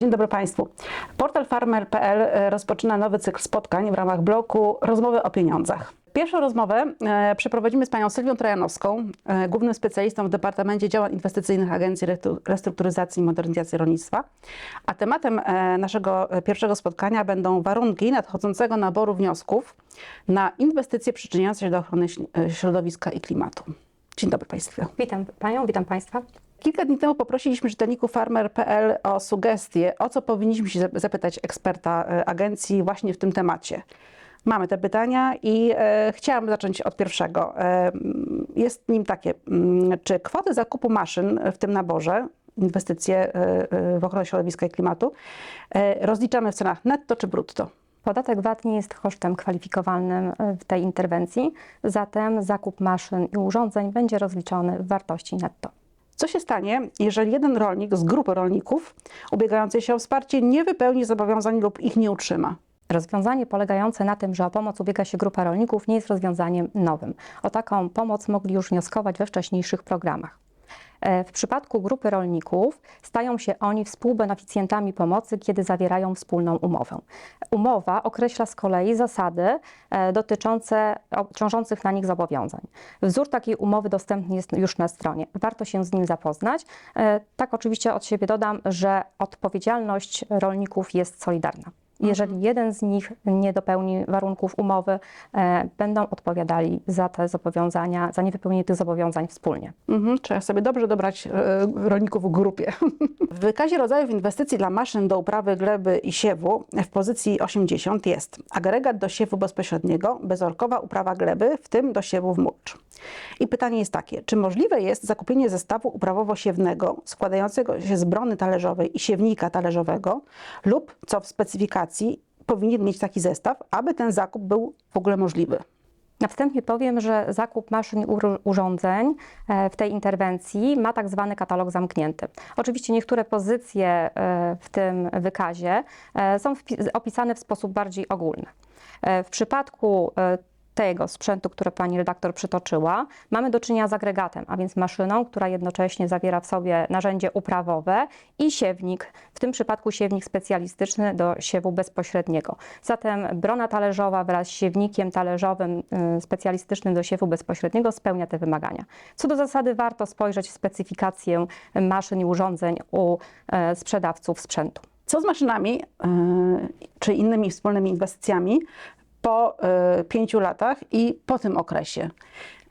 Dzień dobry Państwu. Portal farmer.pl e, rozpoczyna nowy cykl spotkań w ramach bloku Rozmowy o pieniądzach. Pierwszą rozmowę e, przeprowadzimy z panią Sylwią Trojanowską, e, głównym specjalistą w Departamencie Działań Inwestycyjnych Agencji Restrukturyzacji i Modernizacji Rolnictwa. A tematem naszego pierwszego spotkania będą warunki nadchodzącego naboru wniosków na inwestycje przyczyniające się do ochrony środowiska i klimatu. Dzień dobry Państwu. Witam Panią, witam Państwa. Kilka dni temu poprosiliśmy czytelników farmer.pl o sugestie, o co powinniśmy się zap- zapytać eksperta e, agencji właśnie w tym temacie. Mamy te pytania i e, chciałam zacząć od pierwszego. E, jest nim takie, mm, czy kwoty zakupu maszyn w tym naborze, inwestycje e, e, w ochronę środowiska i klimatu, e, rozliczamy w cenach netto czy brutto? Podatek VAT nie jest kosztem kwalifikowalnym w tej interwencji, zatem zakup maszyn i urządzeń będzie rozliczony w wartości netto. Co się stanie, jeżeli jeden rolnik z grupy rolników ubiegającej się o wsparcie nie wypełni zobowiązań lub ich nie utrzyma? Rozwiązanie polegające na tym, że o pomoc ubiega się grupa rolników, nie jest rozwiązaniem nowym. O taką pomoc mogli już wnioskować we wcześniejszych programach. E, W przypadku grupy rolników stają się oni współbeneficjentami pomocy, kiedy zawierają wspólną umowę. Umowa określa z kolei zasady e, dotyczące ciążących na nich zobowiązań. Wzór takiej umowy dostępny jest już na stronie. Warto się z nim zapoznać. E, Tak oczywiście od siebie dodam, że odpowiedzialność rolników jest solidarna. Jeżeli jeden z nich nie dopełni warunków umowy, e, będą odpowiadali za te zobowiązania, za niewypełnienie tych zobowiązań wspólnie. Mhm, trzeba sobie dobrze dobrać e, rolników w grupie. W wykazie rodzajów inwestycji dla maszyn do uprawy gleby i siewu w pozycji 80 jest agregat do siewu bezpośredniego, bezorkowa uprawa gleby, w tym do siewu w mulcz. I pytanie jest takie, czy możliwe jest zakupienie zestawu uprawowo-siewnego składającego się z brony talerzowej i siewnika talerzowego lub, co w specyfikacji, powinien mieć taki zestaw, aby ten zakup był w ogóle możliwy? Na wstępie powiem, że zakup maszyn i ur- urządzeń e, w tej interwencji ma tak zwany katalog zamknięty. Oczywiście niektóre pozycje e, w tym wykazie e, są opisane w sposób bardziej ogólny. W przypadku tego sprzętu, które pani redaktor przytoczyła, mamy do czynienia z agregatem, a więc maszyną, która jednocześnie zawiera w sobie narzędzie uprawowe i siewnik, w tym przypadku siewnik specjalistyczny do siewu bezpośredniego. Zatem brona talerzowa wraz z siewnikiem talerzowym y, specjalistycznym do siewu bezpośredniego spełnia te wymagania. Co do zasady warto spojrzeć w specyfikację maszyn i urządzeń u e, sprzedawców sprzętu. Co z maszynami e, czy innymi wspólnymi inwestycjami po e, pięciu latach i po tym okresie?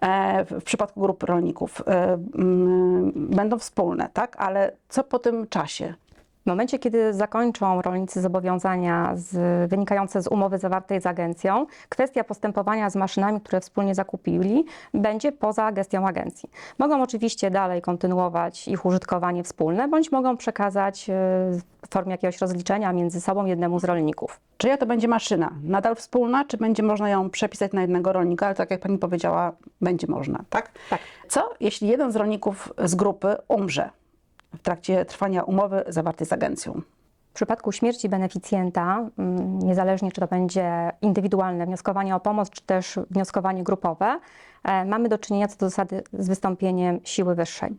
E, w- przypadku grup rolników e, będą wspólne, tak? Ale co po tym czasie? W momencie, kiedy zakończą rolnicy zobowiązania z, wynikające z umowy zawartej z agencją, kwestia postępowania z maszynami, które wspólnie zakupili, będzie poza gestią agencji. Mogą oczywiście dalej kontynuować ich użytkowanie wspólne, bądź mogą przekazać e, w formie jakiegoś rozliczenia między sobą jednemu z rolników. Czyja to będzie maszyna? Nadal wspólna, czy będzie można ją przepisać na jednego rolnika? Ale tak jak pani powiedziała, będzie można, tak? Tak. Co jeśli jeden z rolników z grupy umrze w trakcie trwania umowy zawartej z agencją? W przypadku śmierci beneficjenta, mm, niezależnie czy to będzie indywidualne wnioskowanie o pomoc, czy też wnioskowanie grupowe, e, mamy do czynienia co do zasady z wystąpieniem siły wyższej.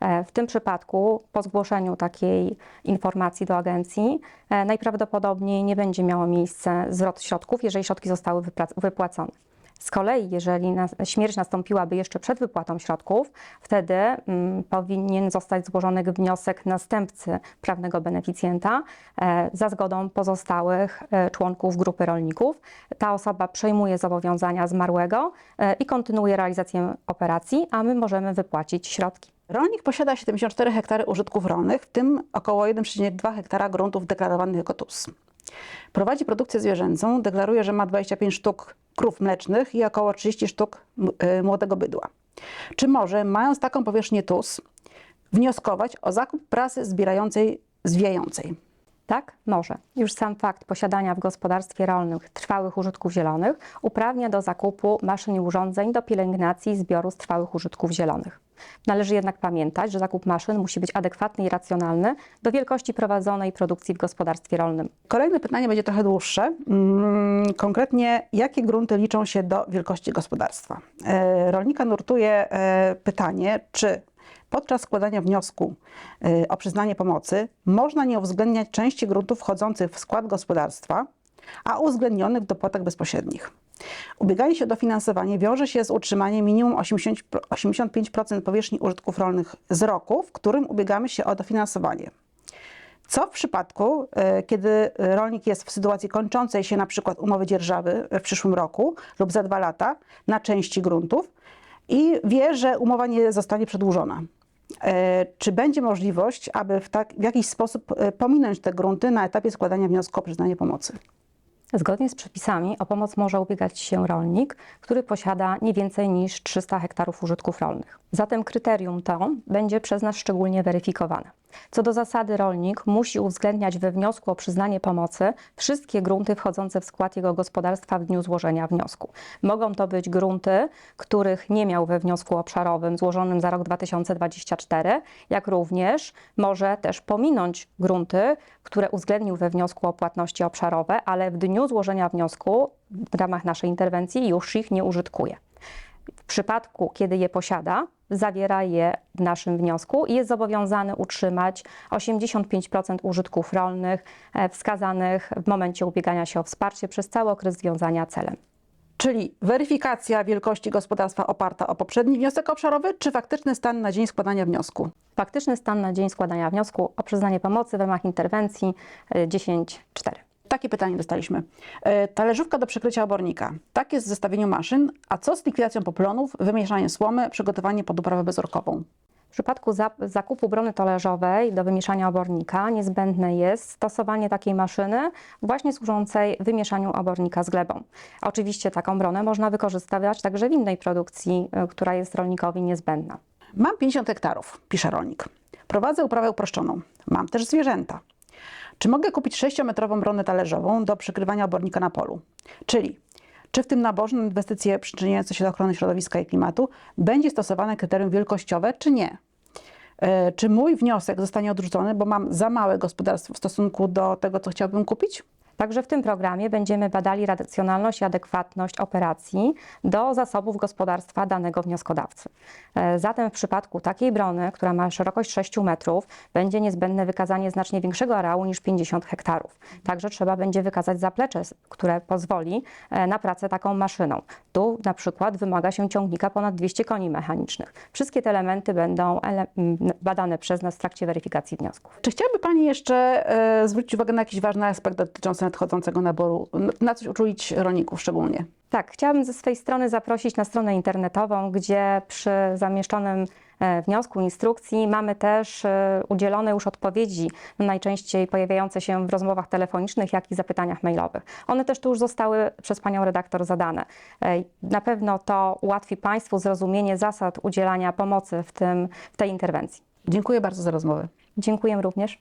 E, W tym przypadku, po zgłoszeniu takiej informacji do agencji, e, najprawdopodobniej nie będzie miało miejsca zwrot środków, jeżeli środki zostały wypłac- wypłacone. Z kolei, jeżeli śmierć nastąpiłaby jeszcze przed wypłatą środków, wtedy mm, powinien zostać złożony wniosek następcy prawnego beneficjenta e, za zgodą pozostałych e, członków grupy rolników. Ta osoba przejmuje zobowiązania zmarłego e, i kontynuuje realizację operacji, a my możemy wypłacić środki. Rolnik posiada 74 hektary użytków rolnych, w tym około 1,2 hektara gruntów deklarowanych jako TUS. Prowadzi produkcję zwierzęcą, deklaruje, że ma 25 sztuk krów mlecznych i około 30 sztuk y, młodego bydła. Czy może, mając taką powierzchnię TUS, wnioskować o zakup prasy zbierającej zwijającej? Tak, może. Już sam fakt posiadania w gospodarstwie rolnym trwałych użytków zielonych uprawnia do zakupu maszyn i urządzeń do pielęgnacji zbioru z trwałych użytków zielonych. Należy jednak pamiętać, że zakup maszyn musi być adekwatny i racjonalny do wielkości prowadzonej produkcji w gospodarstwie rolnym. Kolejne pytanie będzie trochę dłuższe. Mm, Konkretnie, jakie grunty liczą się do wielkości gospodarstwa? E, Rolnika nurtuje e, pytanie, czy Podczas składania wniosku y, o przyznanie pomocy można nie uwzględniać części gruntów wchodzących w skład gospodarstwa, a uwzględnionych w dopłatach bezpośrednich. Ubieganie się o dofinansowanie wiąże się z utrzymaniem minimum 80, 85% powierzchni użytków rolnych z roku, w którym ubiegamy się o dofinansowanie. Co w przypadku, e, kiedy rolnik jest w sytuacji kończącej się na przykład umowy dzierżawy w przyszłym roku lub za dwa lata na części gruntów i wie, że umowa nie zostanie przedłużona? E, Czy będzie możliwość, aby w, tak, w jakiś sposób e, pominąć te grunty na etapie składania wniosku o przyznanie pomocy? Zgodnie z przepisami o pomoc może ubiegać się rolnik, który posiada nie więcej niż 300 hektarów użytków rolnych. Zatem kryterium to będzie przez nas szczególnie weryfikowane. Co do zasady rolnik musi uwzględniać we wniosku o przyznanie pomocy wszystkie grunty wchodzące w skład jego gospodarstwa w dniu złożenia wniosku. Mogą to być grunty, których nie miał we wniosku obszarowym złożonym za rok 2024, jak również może też pominąć grunty, które uwzględnił we wniosku o płatności obszarowe, ale w dniu złożenia wniosku w ramach naszej interwencji już ich nie użytkuje. W przypadku, kiedy je posiada, zawiera je w naszym wniosku i jest zobowiązany utrzymać 85% użytków rolnych e, wskazanych w momencie ubiegania się o wsparcie przez cały okres związania celem. Czyli weryfikacja wielkości gospodarstwa oparta o poprzedni wniosek obszarowy, czy faktyczny stan na dzień składania wniosku? Faktyczny stan na dzień składania wniosku o przyznanie pomocy w ramach interwencji e, 10.4. Takie pytanie dostaliśmy. E, Talerzówka do przykrycia obornika. Tak jest w zestawieniu maszyn. A co z likwidacją poplonów, wymieszaniem słomy, przygotowaniem pod uprawę bezorkową? W przypadku za- zakupu brony talerzowej do wymieszania obornika niezbędne jest stosowanie takiej maszyny właśnie służącej wymieszaniu obornika z glebą. Oczywiście taką bronę można wykorzystywać także w innej produkcji, y, która jest rolnikowi niezbędna. Mam 50 hektarów, pisze rolnik. Prowadzę uprawę uproszczoną. Mam też zwierzęta. Czy mogę kupić 6-metrową bronę talerzową do przykrywania obornika na polu? Czyli, czy w tym naborze na inwestycje przyczyniające się do ochrony środowiska i klimatu będzie stosowane kryterium wielkościowe, czy nie? E, Czy mój wniosek zostanie odrzucony, bo mam za małe gospodarstwo w stosunku do tego, co chciałbym kupić? Także w tym programie będziemy badali racjonalność i adekwatność operacji do zasobów gospodarstwa danego wnioskodawcy. E, Zatem w przypadku takiej brony, która ma szerokość 6 metrów, będzie niezbędne wykazanie znacznie większego areału niż 50 hektarów. Także trzeba będzie wykazać zaplecze, które pozwoli e, na pracę taką maszyną. Tu na przykład wymaga się ciągnika ponad 200 koni mechanicznych. Wszystkie te elementy będą ele- badane przez nas w trakcie weryfikacji wniosków. Czy chciałaby Pani jeszcze e, zwrócić uwagę na jakiś ważny aspekt dotyczący nadchodzącego naboru, na coś uczulić rolników szczególnie? Tak, chciałabym ze swojej strony zaprosić na stronę internetową, gdzie przy zamieszczonym e, wniosku, instrukcji mamy też e, udzielone już odpowiedzi na najczęściej pojawiające się w rozmowach telefonicznych, jak i zapytaniach mailowych. One też tu już zostały przez panią redaktor zadane. E, Na pewno to ułatwi Państwu zrozumienie zasad udzielania pomocy w, tym, w tej interwencji. Dziękuję bardzo za rozmowę. Dziękuję również.